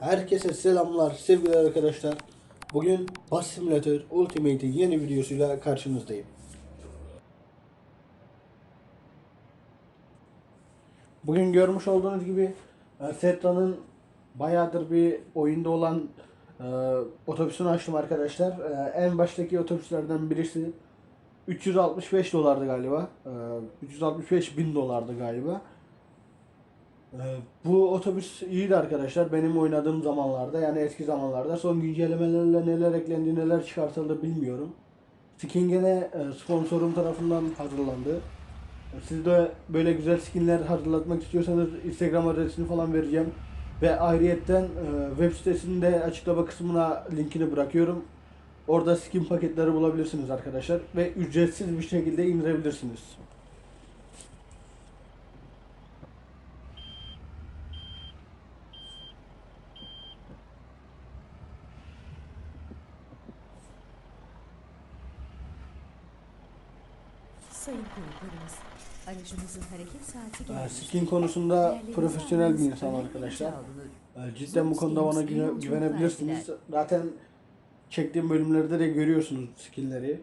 Herkese selamlar sevgili arkadaşlar. Bugün Bus Simulator Ultimate'in yeni videosuyla karşınızdayım. Bugün görmüş olduğunuz gibi e, Setra'nın bayağıdır bir oyunda olan e, otobüsünü açtım arkadaşlar. E, en baştaki otobüslerden birisi 365 dolardı galiba. E, 365 bin dolardı galiba. Ee, Bu otobüs iyiydi arkadaşlar benim oynadığım zamanlarda yani eski zamanlarda son güncellemelerle neler eklendi neler çıkartıldı bilmiyorum. Skin gene sponsorum tarafından hazırlandı. Siz de böyle güzel skinler hazırlatmak istiyorsanız Instagram adresini falan vereceğim. Ve ayrıyetten e, web sitesinde açıklama kısmına linkini bırakıyorum. Orada skin paketleri bulabilirsiniz arkadaşlar ve ücretsiz bir şekilde indirebilirsiniz. Sayın konuklarımız, aracımızın hareket saati gelmiştir. Skin konusunda profesyonel bir insan arkadaşlar. Cidden bu konuda bana güve- güvenebilirsiniz. Zaten çektiğim bölümlerde de görüyorsunuz skill'leri.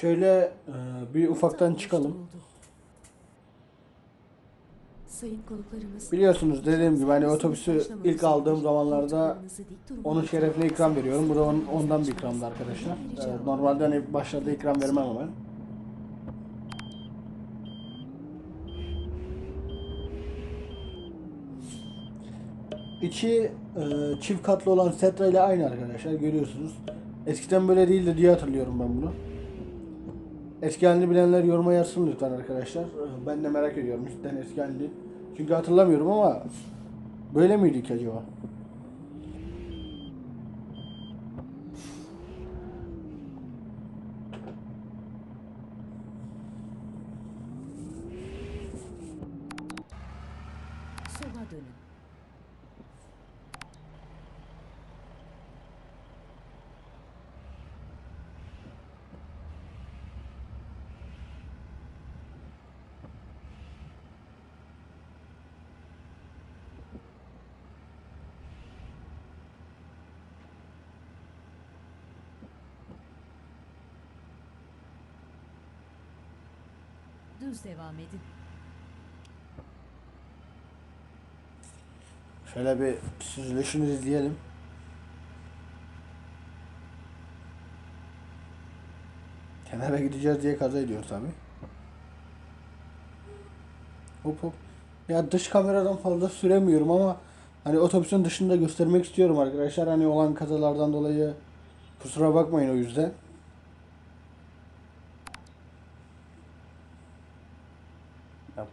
Şöyle e, bir ufaktan çıkalım. Sayın konuklarımız, Biliyorsunuz dediğim gibi hani otobüsü ilk aldığım zamanlarda onun şerefine ikram veriyorum. Bu da on- ondan bir ikramdı arkadaşlar. Ee, Normalde hani başlarda ikram vermem ama. İçi e, çift katlı olan Setra ile aynı arkadaşlar görüyorsunuz. Eskiden böyle değildi diye hatırlıyorum ben bunu. Eski halini bilenler yoruma yazsın lütfen arkadaşlar. Ben de merak ediyorum cidden eski halini. Çünkü hatırlamıyorum ama böyle miydi ki acaba? Sola dönün. Düz devam edin. Şöyle bir süzülüşünü izleyelim. Kenara gideceğiz diye kaza ediyor tabi. Hop hop. Ya dış kameradan fazla süremiyorum ama hani otobüsün dışında göstermek istiyorum arkadaşlar. Hani olan kazalardan dolayı kusura bakmayın o yüzden.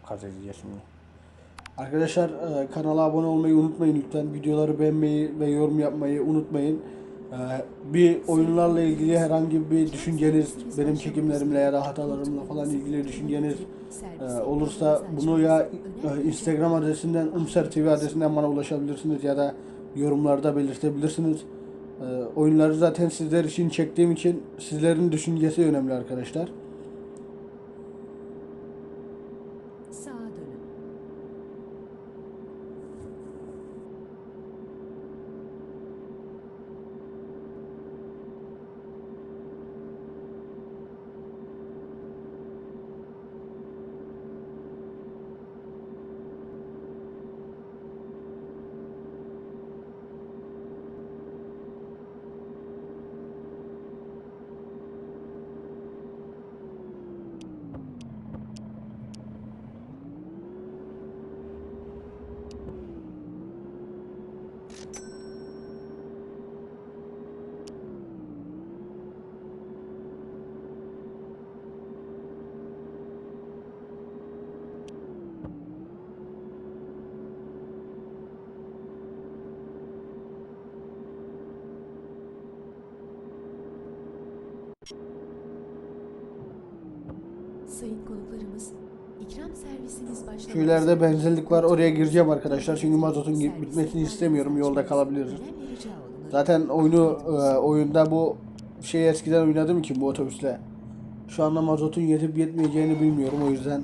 Kaza edeceğiz şimdi. Arkadaşlar e, kanala abone olmayı unutmayın lütfen. Videoları beğenmeyi ve yorum yapmayı unutmayın. E, Bir oyunlarla ilgili herhangi bir düşünceniz, benim çekimlerimle ya da hatalarımla falan ilgili düşünceniz e, olursa bunu ya e, Instagram adresinden Umser TV adresinden bana ulaşabilirsiniz ya da yorumlarda belirtebilirsiniz. E, Oyunları zaten sizler için çektiğim için sizlerin düşüncesi önemli arkadaşlar. Sayın konuklarımız, ikram servisimiz başlamak Şu ileride benzinlik var. Oraya gireceğim arkadaşlar. Çünkü mazotun git- bitmesini istemiyorum. Yolda açmanız kalabiliriz. Zaten oyunu e, oyunda bu şeyi eskiden oynadım ki bu otobüsle. Şu anda mazotun yetip yetmeyeceğini bilmiyorum o yüzden.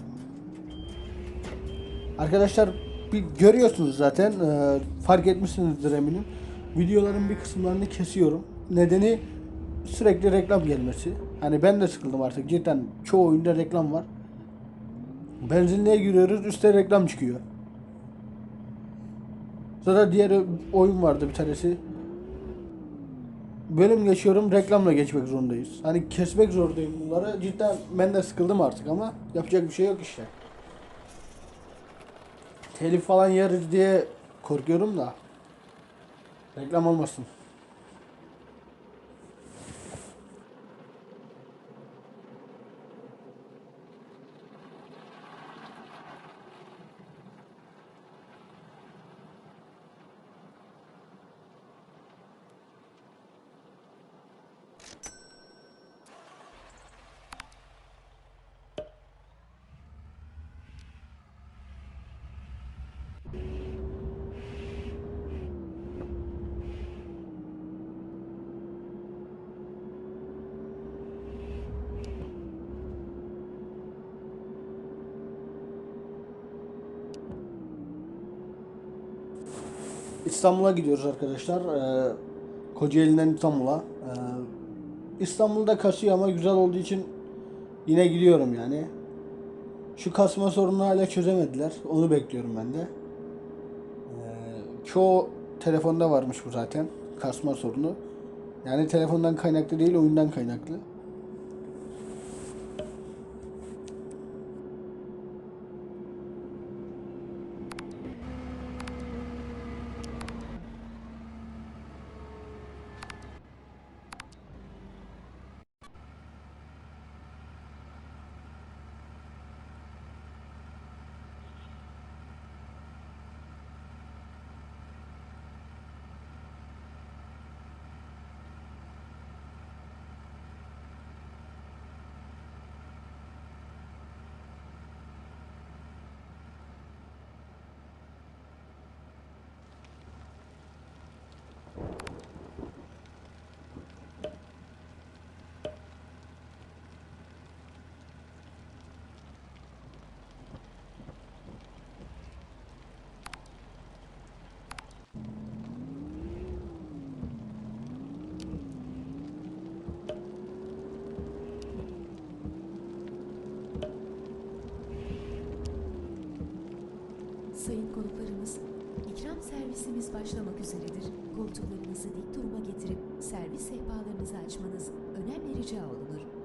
Arkadaşlar bir görüyorsunuz zaten e, fark etmişsinizdir eminim. Videoların bir kısımlarını kesiyorum. Nedeni sürekli reklam gelmesi. Hani ben de sıkıldım artık cidden çoğu oyunda reklam var. Benzinliğe giriyoruz üstte reklam çıkıyor. Sonra diğer oyun vardı bir tanesi bölüm geçiyorum reklamla geçmek zorundayız. Hani kesmek zorundayım bunları. Cidden ben de sıkıldım artık ama yapacak bir şey yok işte. Telif falan yeriz diye korkuyorum da. Reklam olmasın. İstanbul'a gidiyoruz arkadaşlar. Ee, Kocaeli'den İstanbul'a. Ee, İstanbul'da kasıyor ama güzel olduğu için yine gidiyorum yani. Şu kasma sorununu hala çözemediler. Onu bekliyorum ben de. Ee, çoğu telefonda varmış bu zaten. Kasma sorunu. Yani telefondan kaynaklı değil, oyundan kaynaklı. Sayın konuklarımız, ikram servisimiz başlamak üzeredir. Koltuklarınızı dik duruma getirip servis sehpalarınızı açmanız önemli rica olunur.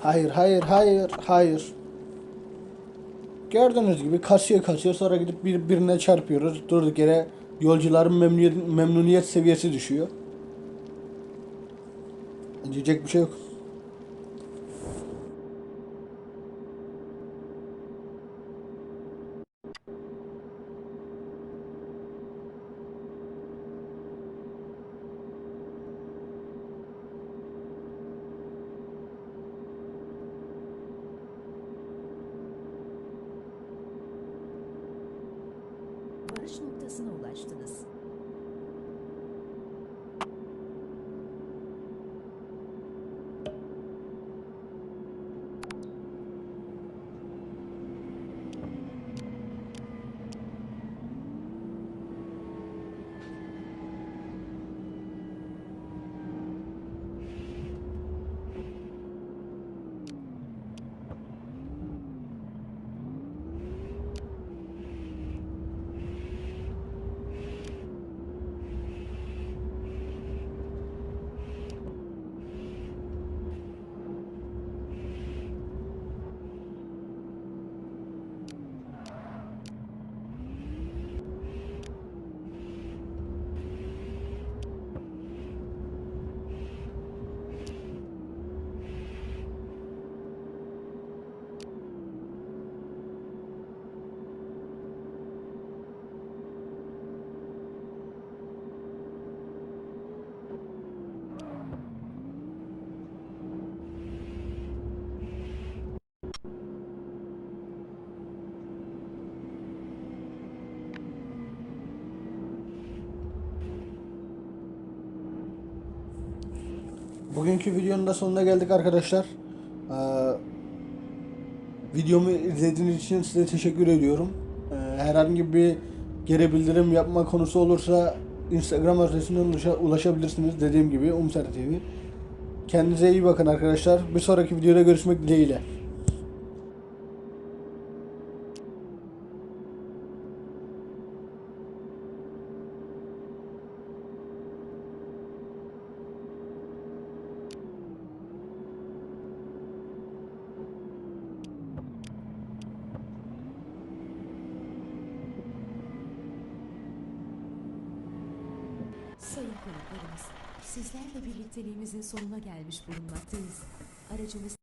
Hayır, hayır, hayır, hayır. Gördüğünüz gibi kasıyor kasıyor sonra gidip birbirine çarpıyoruz. Durduk yere yolcuların memnuniyet, memnuniyet seviyesi düşüyor. Diyecek bir şey yok. Noktasına ulaştınız. Bugünkü videonun da sonuna geldik arkadaşlar. Ee, videomu izlediğiniz için size teşekkür ediyorum. Ee, herhangi bir geri bildirim yapma konusu olursa Instagram adresinden ulaşa- ulaşabilirsiniz. Dediğim gibi Umser TV. Kendinize iyi bakın arkadaşlar. Bir sonraki videoda görüşmek dileğiyle. Sayın konuklarımız, sizlerle birlikteliğimizin sonuna gelmiş bulunmaktayız. Aracımız